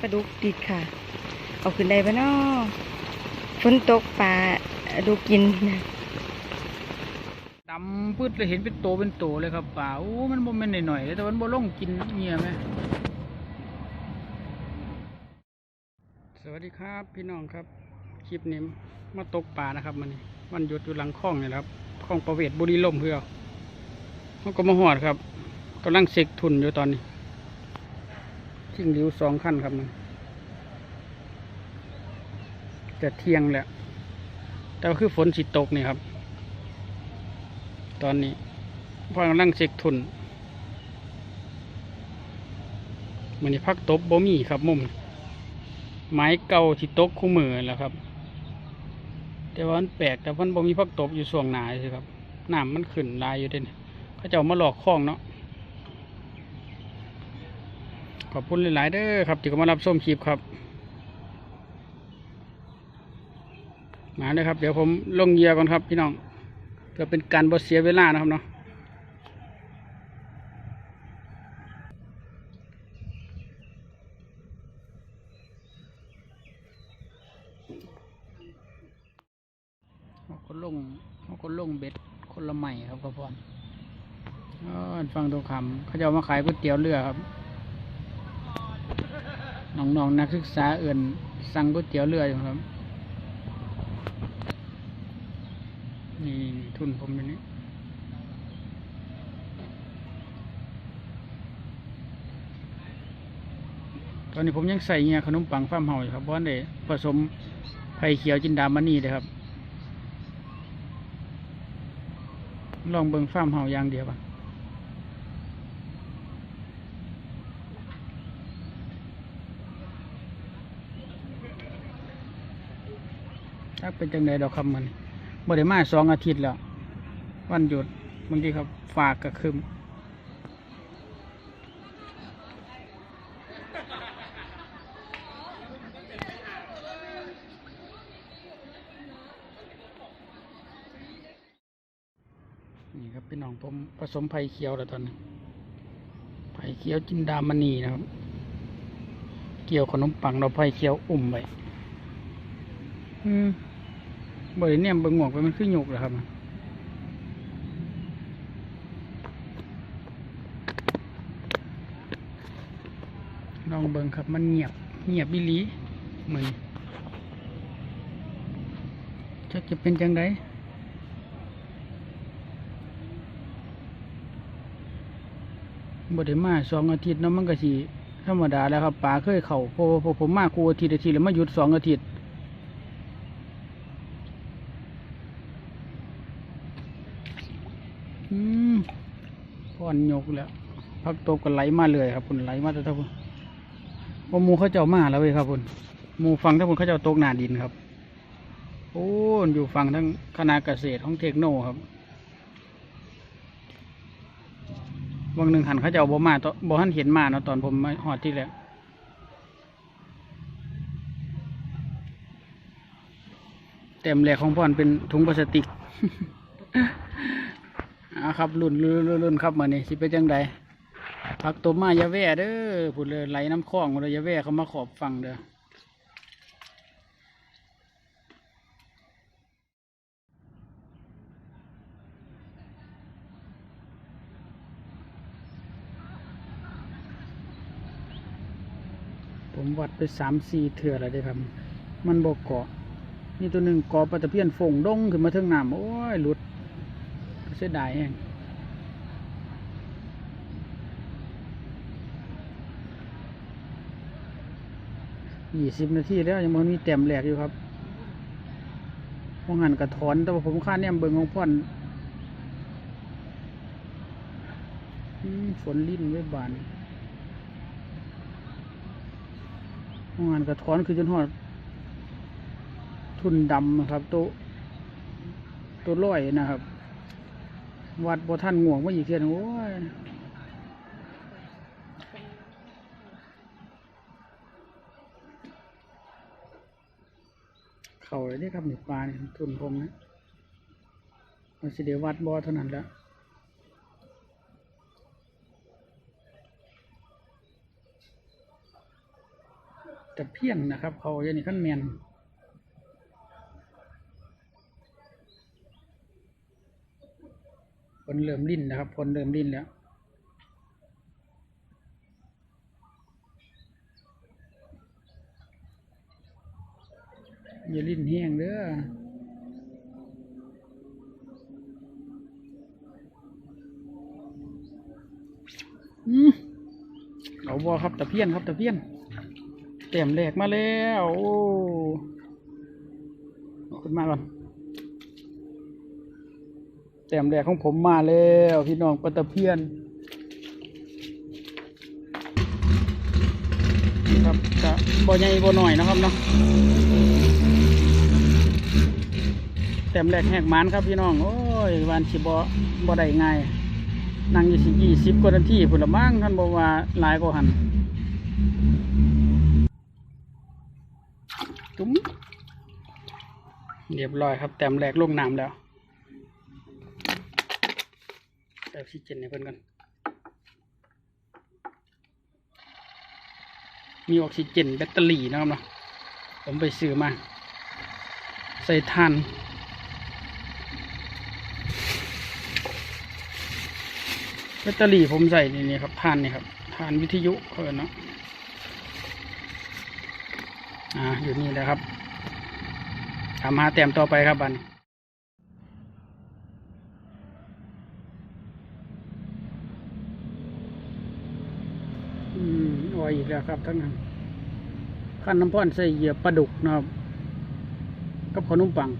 ปลาดุกติดค่ะ เอาขึ้นได้ปะเนาะฝนตกปลาดูกินนะดำพืดเลยเห็นเป็นโตเป็นโตเลยครับป่าโอ้มันบ่แม่นหน่อยๆเลยแต่มันบ่ลงกินเงียไหมสวัสดีครับพี่น้องครับคลิปนี้มาตกป่านะครับมันนี้วันหยุดอยู่หลังคลองนี่ครับคลองประเวศบุรีลมเพื่อเขาก็มาหอดครับกำลังเสกทุนอยู่ตอนนี้ ทิ้งริ้วสองขั้นครับมันจะเที่ยงแหล้วแต่ว่าคือฝนสิตกนี่ครับ ตอนนี้พอกำลังเช็คทุนมันนี้พักตบบ่มีครับมุมไม้เก่าที่ตกคู่มือแล้วครับ แต่ว่ามันแปลกแต่มันบ่มีพักตบอยู่ส่วงหนาสิครับน้ำมันขึ้นลายอยู่เด่นเขาเจ้ามาหลอกคล้องเนาะ ขอบคุณหลาย ๆ เด้อครับที่เข้ามารับส้มคลิปครับ มาเลยครับ เดี๋ยวผมลงเยียก่อนครับพี่น้องเพื่อเป็นการบ่เสียเวลานะครับเนาะเขาก็ลงเขาก็ลงเบ็ดคนละใหม่ครับกระพรอ๋อฟังตรงคำเขาจะมาขายก๋วยเตี๋ยวเรือครับ น้องๆนักศึกษาเอื่นสั่งก๋วยเตี๋ยวเรืออยู่ครับ นี่ทุนผมอยู่นี่ตอนนี้ผมยังใส่เงียขนมปังฟ้ามเฮาอยู่ครับเพราะว่าได้ผสมไผ่เขียวจินดามานี่เลยครับ ลองเบิ่งฟ้ามเฮาอย่างเดียวป่ะ ถ้าเป็นจังไดดอกคำมันบ่ได้มาสองอาทิตย์แล้ว วันหยุดบางทีครับฝากกระคืมนี่ครับพี่น้องผมผสมไผ่เขียวแล้วตอนนี้ไผ่เขียวจินดามณีนะครับ เกี่ยวขนมปังเราไผ่เขียวอุ่มไว้อืม บริเนี่ยเบิ่งหมวกไปมันคือหยกเหรอครับลองเบิ่งครับมันเงียบเงียบบิลีเหมือนจะจะเป็นจังไดบ่ได้มาสองอาทิตย์เนาะมันก็สิธรรมดาแล้วครับป่าเคยเข้าพอผมมาครูอาทิตย์อาทิตย์แล้วมาหยุดสองอาทิตย์ อืมพ่ อนยกแล้วพักตบกันไหลมาเลยครับคุณไหลมาแต่ถ้าคุณว่ามูเขาเจ้ามาแล้วเว้ยครับคุณมูฟังถ้าคุณเขาเจ้าตกหนาดินครับโอ้อยู่ฟังทั้งคณะเกษตรของเทคโนครับวังหนึ่งหันเขาเจ้าบ่มาตอนบ่หันเห็นมาเนาะตอนผมมาหอดที่แรกเต็มแหลกของพ่อนเป็นถุงพลาสติก อ่าครับรุ่นรุ่นรุ่นครับมานี่สิเป็นจังใดผักตบมายาแว่เด้อพูดเลยไหลน้ำคลองเลยยาแว่เขามาขอบฟังเด้อผมวัดไปสามสี่เถื่อแล้วเด้ครับ มันบอกเกาะนี่ตัวหนึ่งเกาะปลาตะเพียนฝงดงขึ้นมาเทิงน้ำโอ้ยหลุด เสียดายแฮงยี่สิบนาทีแล้วยังมันมีแต้มแหลกอยู่ครับพวงหันกระถอนแต่ว่าผมค่าเนี่ยเบิ่งของพ่อนฝนลิ้นไว้บานพวงหันกระถอนคือจนหอด ทุนดำนะครับตัวตัวร้อยนะครับ วัดบ่ท่านง่วงมาอีกเทียนงโอ้ยเข่าเลยนี่ครับหนีปลาเนี่ยทุนผมนะมันสิเดวัดบ่เท่านั้นแล้วตะเพี้ยนนะครับเขาอย่างนี้ขั้นแมน ผลเริ่มลิ้นนะครับผลเริ่มลิ้นแล้วอย่าลิ้นแห้งเด้ออืมเอาบอครับตะเพียนครับตะเพียนเต็มแหลกมาแล้ว โอ้เอาขึ้นมาก่อน เต็มแหลกของผมมาแล้วพี่น้องปลาตะเพียนครับจะบ่ใหญ่บ่หน่อยนะครับเนาะแต้มแรกแหกมันครับพี่น้อง โอ้ยวันสิบ่บ่ได้ง่ายนั่งอยู่สิยี่สิบกว่านาทีพุ่นละมั้งท่านบอกว่าหลายกว่าหันตุ้มเรียบร้อยครับ แต้มแรกลงน้ำแล้ว ต่ออกซิเจนให้เพิ่นกันมีออกซิเจนแบตเตอรี่นะครับเนาะผมไปซื้อมา ใส่ทานแบตเตอรี่ผมใส่นี่นี่ครับทานนี่ครับทานวิทยุเขาเอิ้นเนาะอ่าอยู่นี่แหละครับทำหาแต้มต่อไปครับบันอืม ออยอีกแล้วครับทั้งนั้นขั้นน้ำพ่อนใส่เหยียบปลาดุกนะครับกับขนมปัง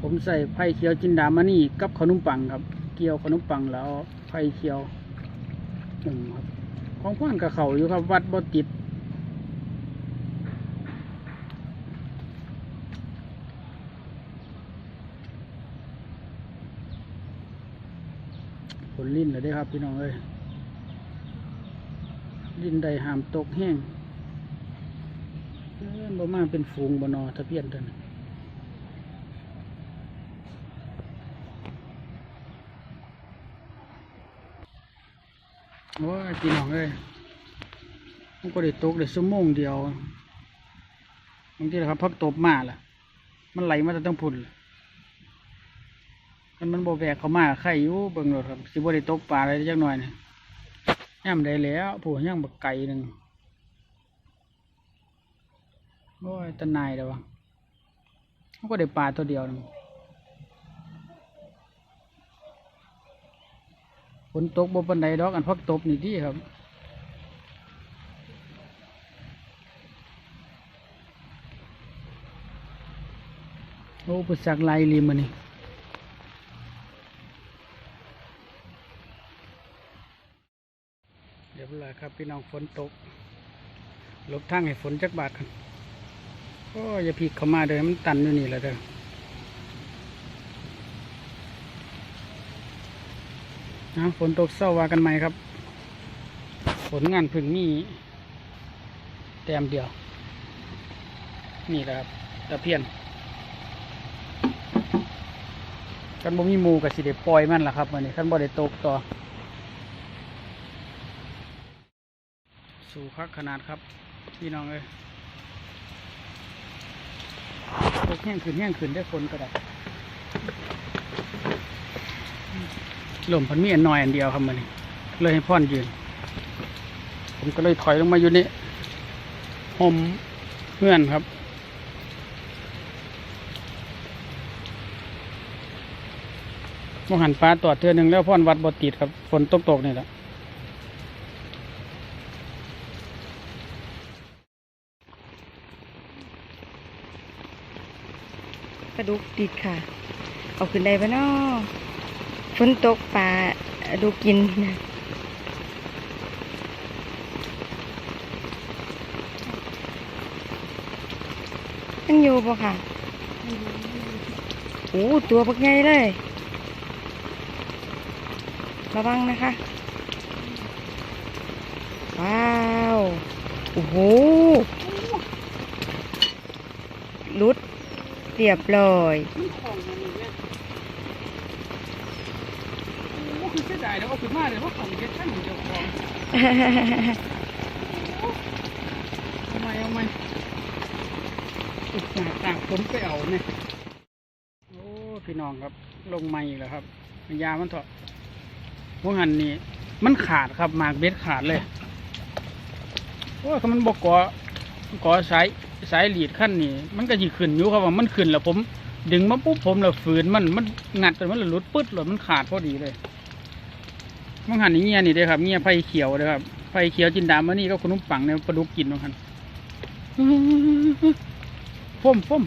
ผมใส่ไผ่เขียวจินดามานี่กับขนมปังครับ เกี่ยวขนมปังแล้วไผ่เขียวหนึ่งครับ ของพ่อนกับเขาอยู่ครับ วัดบ่ติดผลลิ้นเลยได้ครับพี่น้องเอ้ย ลิ้นใดหามตกแห้งบ่มาเป็นฝูงบ่นอทะเพียนเท่านั้นโอ้ยพี่น้องเอ้ยมันก็ได้ตกได้ชั่วโมงเดียวบางทีนะครับพักตบมาล่ะ มันไหลมาแต่ต้องพุ่นล่ะคันมันโบแบกเขามาไข่อยู่เบิ่งโลดครับสิบ่ได้ตกปลาอะไรจักหน่อยเนี่ย ย่ำได้แล้วผู้ย่างบักไก่หนึ่งโอ้ยตะนายเลยวะมันก็ได้ปลาตัวเดียวนึงฝนตกบ่ปันใดดอกอันพักตบนี่ดีครับโอ้ปุสักลายลีมันนี่เดี๋ยวเวลา ครับ พี่น้องฝนตกลบทางให้ฝนจักบาทกันโอ้อย่าพีกเข้ามาเด้อมันตันอยู่นี่แหละเด้อนะฝนตกเศร้าว่ากันไหมครับ ผลงานพึ่งมีแต้มเดียว นี่แหละครับตะเพียน กันบ่มีมูกับสิเดปล่อยมันล่ะครับวันนี้ขันบ่ได้ตกต่อ สู่คักขนาดครับ พี่น้องเอ้ยตกแห้งขึ้นแห้งขึ้นได้ฝนก็ได้ลมพันมีอันน้อยอันเดียวครับมันเลยให้พ่อนยืน ผมก็เลยถอยลงมาอยู่นี่ห่มเพื่อนครับมหันปลาตรวเทือหนึ่งแล้วพ่อนวัดบติดครับฝนตกตกนี่แหละ ปลาดุกติดค่ะ เอาขึ้นได้ปะเนาะฝนตกปลาดุกกินนะยังอยู่ปะค่ะโอ้ตัวปักใหญ่เลย ระวังนะคะ ว้าว โอ้โหลุด เรียบร้อยมันของมันนี่เนี่ยโอ้คือเสียดายแล้วก็คือมาเลยว่าของเก็บช่างเจ้าของทำไมเอาหน้าต่างผมไปเอาเนี่ยโอ้พี่น้องครับ ลงไม่อีกแล้วครับ ยามันเถอะพวกหันนี่มันขาดครับหมากเบ็ดขาดเลยโอ้ยถ้ามันบกกอ กอสายสายหลีดขั้นนี่มันก็จีขึ้นอยู่ครับว่ามันขึ้นแล้วผม ดึงมาปุ๊บผมแล้วฝืนมันมันงัดจนมันเลยหลุดปึ๊ดเลยมันขาดพอดีเลยมังหันนี่เงี้ยนี่เด้อครับเงี้ยไผ่เขียวเด้อครับไผ่เขียวจินดามานี่ก็ขนมปังเนี่ยปลาดุกกินมังหันพ่มพ่ม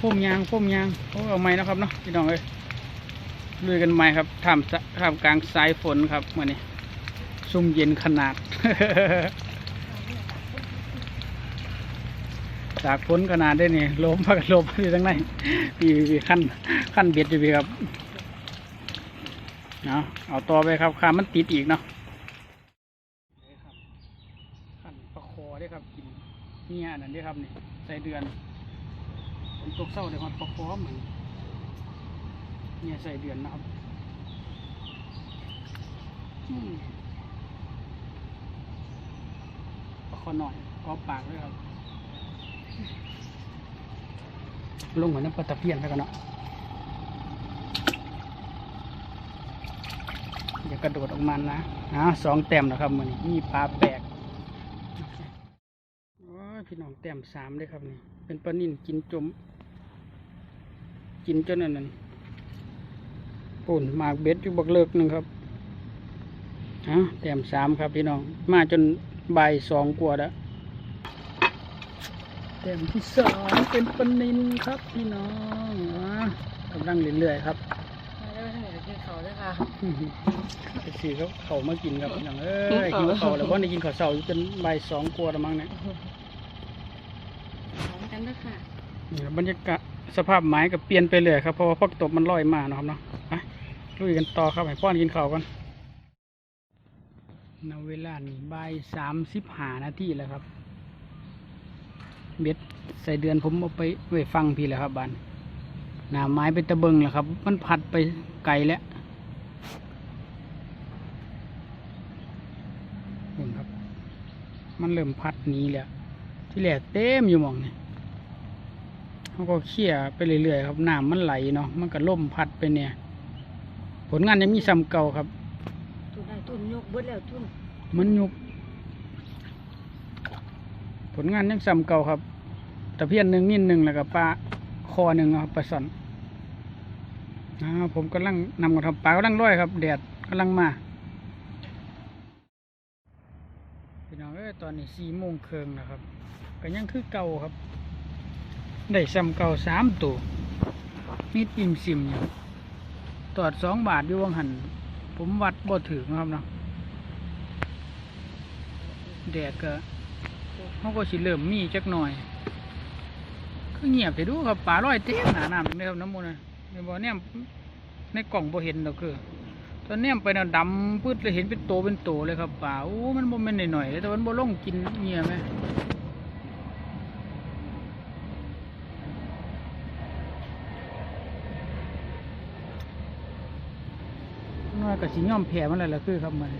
พ่มยางพ่มยางโอ้เอาไม้นะครับเนาะพี่น้องเอ้ยลุยกันไม้ครับทำทำกลางสายฝนครับมื่อนี้ ซุ่มเย็นขนาด จากฝนขนาดได้นี่ลมพักลมอยู่ทั้งในพี่พี่ขั้นขั้นเบ็ดอยู่พี่ครับเนาะเอาต่อไปครับขามันติดอีกเนาะขั้นประคอได้ครับกินเนี่ยนั่นได้ครับนี่ใส่เดือนฝนตกเศร้าเดี๋ยวมันประคอเหมือนเนี่ยใส่เดือนนะครับอืมประ คอหน่อยกอปากด้วยครับลงเหมือนน้ำปลาตะเพียนไปกันเนาะอย่ากระโดดออกมานะนะสองแต้มแล้วครับมือนี้มีปลาแปลกโอ้ยพี่น้องแต้มสามเลยครับนี่ เป็นปลานิ่นกินจม กินจนอันนั้นปุ่นหมากเบ็ดอยู่บักเลิกหนึ่งครับฮะแต้มสามครับพี่น้อง มาจน บ่ายสองกว่าแล้วเต็มที่สองเป็นปลานินครับพี่น้องอะกำลังเรื่อยๆครับมาได้ไหมกินเขาด้วยค่ะไปซื้อเขาเขามากินครับพี่น้องเอ้ยหิวเขาวแล้วว่าได้กินข้าวเสาร์อยู่จนบ่ายสองกว่าแล้วมั้งเนี่ยพร้อมกันด้วยค่ะนี่บรรยากาศสภาพไม้ก็เปลี่ยนไปเลยครับเพราะว่าพักตบมันลอยมาเนาะครับเนาะไปลุยกันต่อครับให้ป้อนกินข้าวกัน ณเวลานี้บ่ายสามสิบห้านาทีแล้วครับ เบ็ดใส่เดือนผมเอาไปไว้ฟังพี่แล้วครับบานหนาไม้เป็นตะเบิงแหละครับ มันพัดไปไกลแล้วนี่ครับ มันเริ่มพัดหนี้แล้ว ที่แรกเต็มอยู่มองนี่เขาก็เขี่ยไปเรื่อยๆครับน้ำมันไหลเนาะมันก็ล่มพัดไปเนี่ย ผลงานยังมีซ้ำเก่าครับ ตุนได้ตุนยกเบิดแล้วตุนมันยุบผลงานยังซ้ำเก่าครับตะเพียนหนึ่งนิ่นหนึ่งแล้วก็ปลาคอหนึ่งครับปลาสอนอ่าผมกำลังนำกันทำปลากำลังร้อยครับแดดกำลังมาพี่น้องเอ้ยตอนนี้สี่โมงเครึ่งนะครับก็ยังคือเก่าครับ ได้ซ้ำเก่าสามตัวมีดอิ่มซิมอยู่ตอดสองบาทอยู่วังหัน ผมวัดบ่ถึงครับเนาะแดดก็เขาก็สิเริ่มมีจักหน่อยคือเงียบไปดูครับป่าร้อยเต็มหนาน้ำเลยครับน้ำมันนะในบ่อเนี่ยในกล่องบ่เห็นดอกคือตอนเนี้ยไปน่ะดำพืดเลยเห็นเป็นโตเป็นโตเลยครับป่าโอ้มันบ่ม่นหน่อยๆเลยแต่มันบ่ลงกินเงียบไหม น้อยก็สิย่อมแผ่มันเลยล่ะคือครับมัน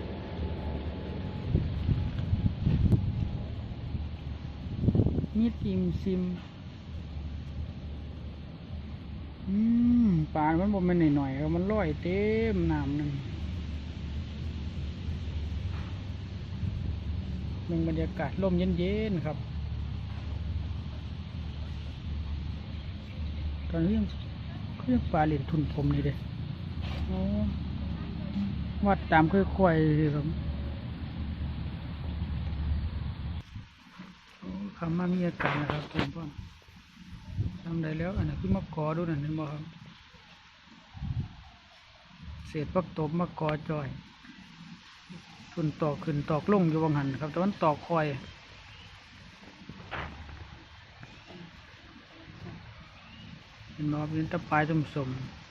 มีดอิมซิม อืมปลามันบ่ม่นหน่อยๆครับมันลอยเต็มน้ำนั่นมืองบรรยากาศลมเย็นๆครับ ตอนนี้ยังเขายังปลาเหรียญทุนผมนี่เด้อ วัดตามค่อยๆครับคำมามีอาการนะครับผมพ่อทำได้แล้วอันนี้คือมะกอดูนั่นเห็นบ่ครับ เศษปักตบมะกอจอยทุนตอกขึ้นตอกลงอยู่บางหันครับแต่มันตอกคอยเห็นบ่ครับเป็นตะปลายสมๆ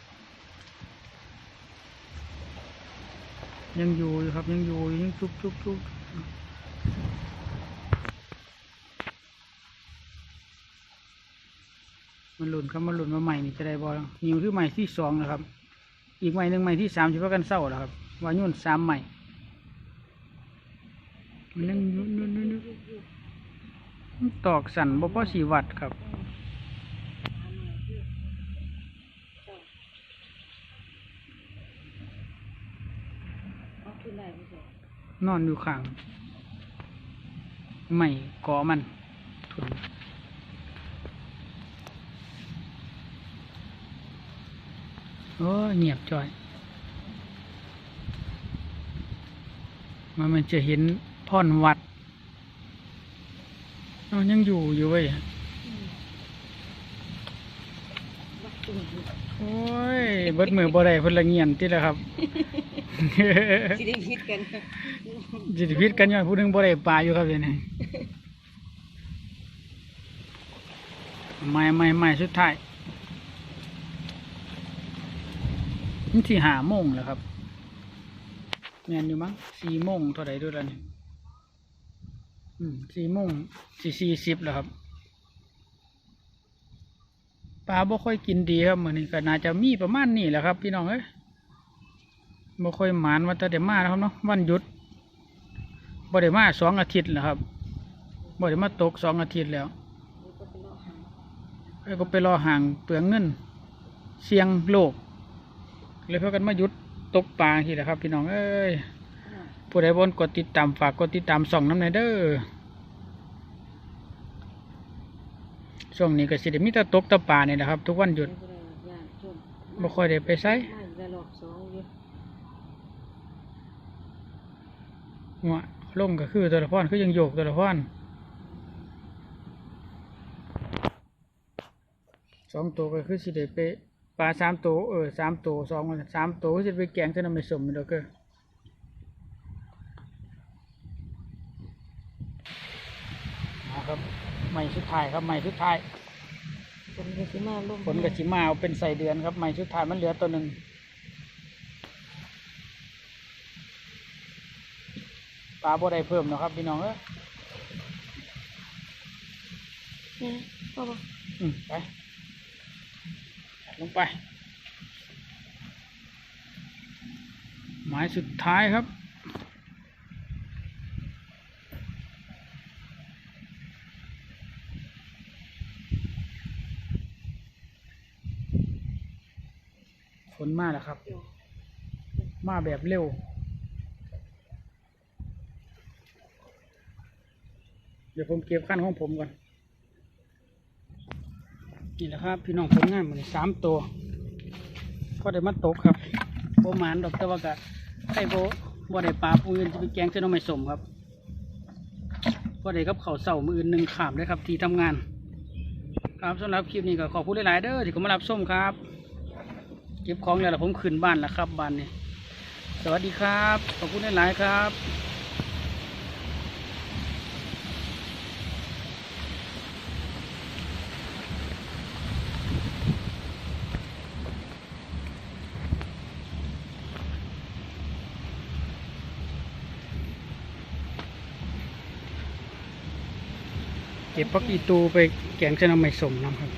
ยังอยู่ครับยังอยู่ยังชุบชุบชุบมันหล่นครับมันหล่นมาใหม่นี่จะได้บอลนิวคือใหม่ที่สองนะครับ อีกใหม่หนึ่งใหม่ที่สามเฉพาะกันเศร้าแล้วครับวายุ่นสามใหม่มันยังยุ่นยุ่นนุ่นตอกสั่นบ่พอสีวัดครับ เอาขึ้นได้ไม่ใช่ นอนอยู่ข้างไม่กอมันทุนโอ้เงียบจ่อย มันมันจะเห็นพ่อนวัดเอายังอยู่อยู่เว้ยโอ้ยเบิดมือบ่ได้เพิ่นละเงียนติแล้วครับ สิได้คิดกันจิตพิษกันย้อนผู้หนึงบ่ได้ปลาอยู่ครับเดี๋ยวนี้ไม่ไม่ไม่สุดท้ายนี่ที่หาโมงแล้วครับแม่นอยู่มั้งสี่โมงเท่าไหร่ด้วยแล้วนี่อืมสี่โมงสี่สี่สิบแล้วครับปลาบ่ค่อยกินดีครับมื้อนี้ก็น่าจะมีประมาณนี้แหละครับ พี่น้องเอ้ย บ่ค่อยหมานว่าแต่เดี๋ยวมาแล้วครับเนาะวันหยุดบ่ได้มาสองอาทิตย์แล้วครับบ่ได้มาตกสองอาทิตย์แล้วแล้วก็ไปรอห่างเปลืองเงินเสียงโลก เลยพากันมาหยุดตกปลาทีแหละครับ พี่น้องเอ้ยผู้ใดบนกดติดตามฝากกดติดตามส่องน้ำในเด้อช่วงนี้ก็สิได้มีแต่ตกตะปลาเนี่แหละครับ ทุกวันหยุดบ่ค่อยได้ไปไส ไม่ได้รอบสองอยู่ หัวลงก็คือตัวละพอนคือยังโยกตัวละพอนสองตัวก็คือสิได้ไปปลาสามตัวเออสามตัวสองสามตัวคือสิไปแกงจะนำไปสมมันดอกเกอเอาครับใหม่สุดท้ายครับใหม่สุดท้ายคนก็สิมาร่วมผลกับชิมาเอาเป็นใส่เดือนครับใหม่สุดท้ายมันเหลือตัวหนึ่ง ปลาบ่ได้เพิ่มเนาะครับพี่น้องเอ้ยนี่พ่อบอกอืมไปลงไป หมายสุดท้ายครับ ฝนมาแล้วครับ มาแบบเร็ว เดี๋ยวผมเก็บขั้นของผมก่อนนี่แหละครับ พี่น้องผลงานมันสามตัวก็ได้มาตกครับโบหมานดอกต่ว่ากะไข่โบบ่ได้ปลาปูอื่นจะไปแกงเส้นน้องไม่สมครับก็ได้กับเขาเสามืออื่นหนึ่งขามเลยครับ ที่ทำงาน ครับสำหรับคลิปนี้ก็ขอบคุณหลายๆเด้อที่เขามารับส้มครับเก็บของแล้วละผมขึ้นบ้านแล้วครับบ้านนี้สวัสดีครับ ขอบคุณหลายๆครับ เก็บพักอีตูไปแกงจะนำไม่สมนะครับ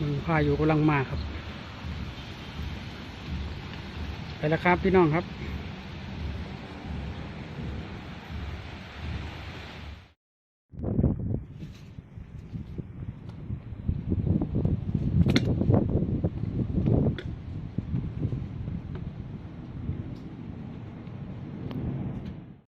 มันพายุกำลังมาครับ ไปแล้วครับพี่น้องครับ